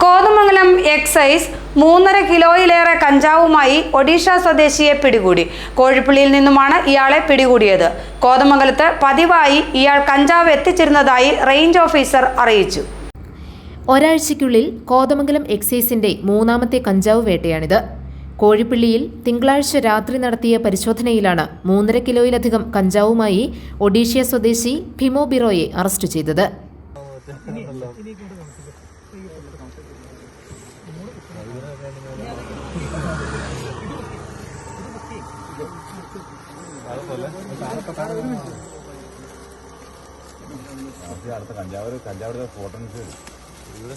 Kothamangalam excise മൂന്നര കിലോയിലേറെ കഞ്ചാവുമായി ഒഡീഷ സ്വദേശിയെ പിടികൂടി. കോഴിപ്പള്ളിയിൽ നിന്നുമാണ് ഇയാളെ പിടികൂടിയത്. കോതമംഗലത്ത് പതിവായി ഇയാൾ കഞ്ചാവ് എത്തിച്ചിരുന്നതായി റേഞ്ച് ഓഫീസർ അറിയിച്ചു. ഒരാഴ്ചയ്ക്കുള്ളിൽ കോതമംഗലം എക്സൈസിന്റെ മൂന്നാമത്തെ കഞ്ചാവ് വേട്ടയാണിത്. കോഴിപ്പള്ളിയിൽ തിങ്കളാഴ്ച രാത്രി നടത്തിയ പരിശോധനയിലാണ് മൂന്നര കിലോയിലധികം കഞ്ചാവുമായി ഒഡീഷ്യ സ്വദേശി ഫിമോ ബിറോയെ അറസ്റ്റ് ചെയ്തത്. അടുത്ത കഞ്ചാവ് കഞ്ചാവ് ഫോട്ടോ ഇവിടെ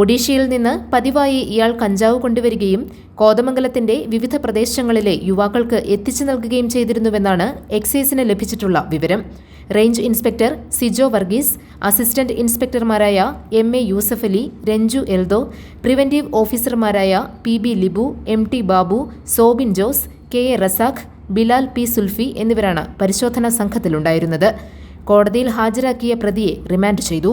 ഒഡീഷയിൽ നിന്ന് പതിവായി ഇയാൾ കഞ്ചാവ് കൊണ്ടുവരികയും കോതമംഗലത്തിന്റെ വിവിധ പ്രദേശങ്ങളിലെ യുവാക്കൾക്ക് എത്തിച്ചു നൽകുകയും ചെയ്തിരുന്നുവെന്നാണ് എക്സൈസിന് ലഭിച്ചിട്ടുള്ള വിവരം. Range inspector Sijo Varghese assistant ഇൻസ്പെക്ടർമാരായ M A Yusuf Ali Ranju Eldho preventive ഓഫീസർമാരായ P B Libu M T Babu Sobin Jose K A Razak Bilal P Sulfi എന്നിവരാണ് പരിശോധനാ സംഘത്തിലുണ്ടായിരുന്നത്. കോടതിയിൽ ഹാജരാക്കിയ പ്രതിയെ റിമാൻഡ് ചെയ്തു.